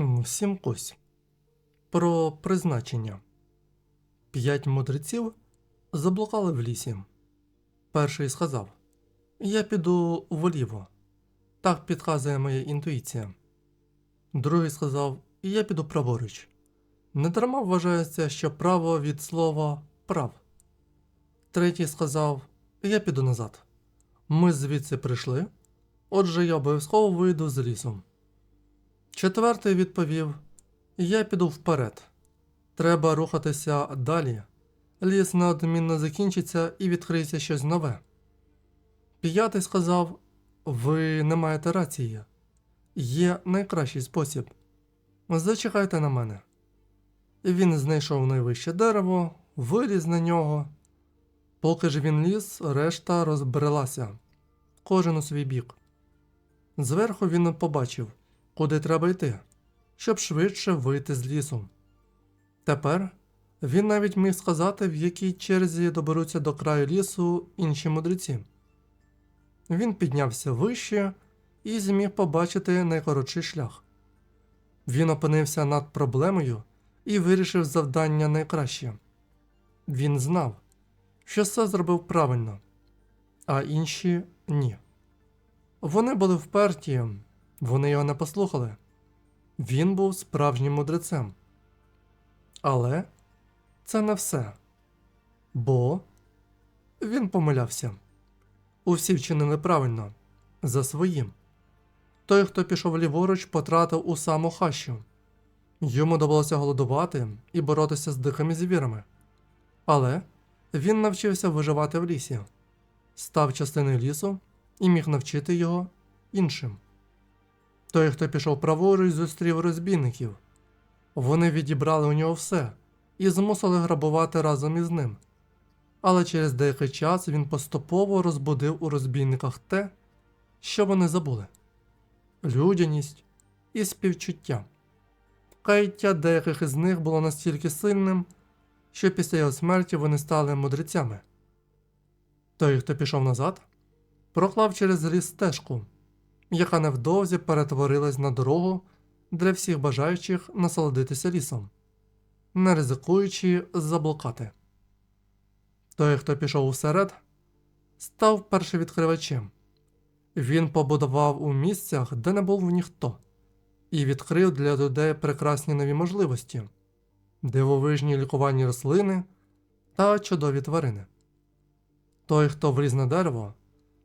Всім кось. Про призначення. П'ять мудреців заблукали в лісі. Перший сказав: Я піду вліво. Так підказує моя інтуїція. Другий сказав: Я піду праворуч. Недарма вважається, що право від слова прав. Третій сказав: Я піду назад. Ми звідси прийшли, отже, я обов'язково вийду з лісу. Четвертий відповів: Я піду вперед. Треба рухатися далі. Ліс неодмінно закінчиться і відкриється щось нове. П'ятий сказав: Ви не маєте рації. Є найкращий спосіб. Зачекайте на мене. Він знайшов найвище дерево, виліз на нього. Поки ж він ліз, решта розбрелася, кожен у свій бік. Зверху він побачив, куди треба йти, щоб швидше вийти з лісу. Тепер він навіть міг сказати, в якій черзі доберуться до краю лісу інші мудреці. Він піднявся вище і зміг побачити найкоротший шлях. Він опинився над проблемою і вирішив завдання найкраще. Він знав, що все зробив правильно, а інші ні. Вони були вперті, вони його не послухали. Він був справжнім мудрецем. Але це не все. Бо він помилявся. Усі вчинили правильно за своїм. Той, хто пішов ліворуч, потратив у саму хащу. Йому довелося голодувати і боротися з дикими звірами. Але він навчився виживати в лісі, став частиною лісу і міг навчити його іншим. Той, хто пішов праворуч, зустрів розбійників. Вони відібрали у нього все і змусили грабувати разом із ним. Але через деякий час він поступово розбудив у розбійниках те, що вони забули людяність і співчуття. Каяття деяких із них було настільки сильним, що після його смерті вони стали мудрецями. Той, хто пішов назад, проклав через ліс стежку, яка невдовзі перетворилась на дорогу для всіх бажаючих насолодитися лісом, не ризикуючи заблукати. Той, хто пішов усеред, став першовідкривачем. Він побудував у місцях, де не був ніхто, і відкрив для людей прекрасні нові можливості, дивовижні лікувальні рослини та чудові тварини. Той, хто вліз на дерево,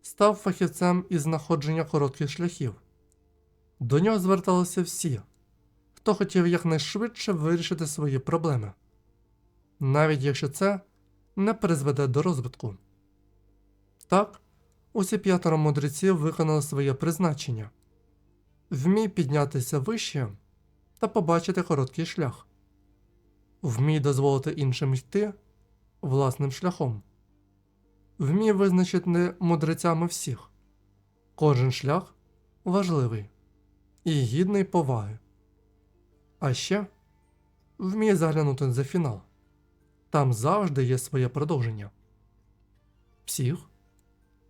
став фахівцем із знаходження коротких шляхів. До нього зверталися всі, хто хотів якнайшвидше вирішити свої проблеми, навіть якщо це не призведе до розвитку. Так, усі п'ятеро мудреців виконали своє призначення вмій піднятися вище та побачити короткий шлях, вмій дозволити іншим йти власним шляхом, вмій визначити мудрецями всіх. Кожен шлях важливий і гідний поваги. А ще вміє заглянути за фінал. Там завжди є своє продовження. Всіх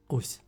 ось.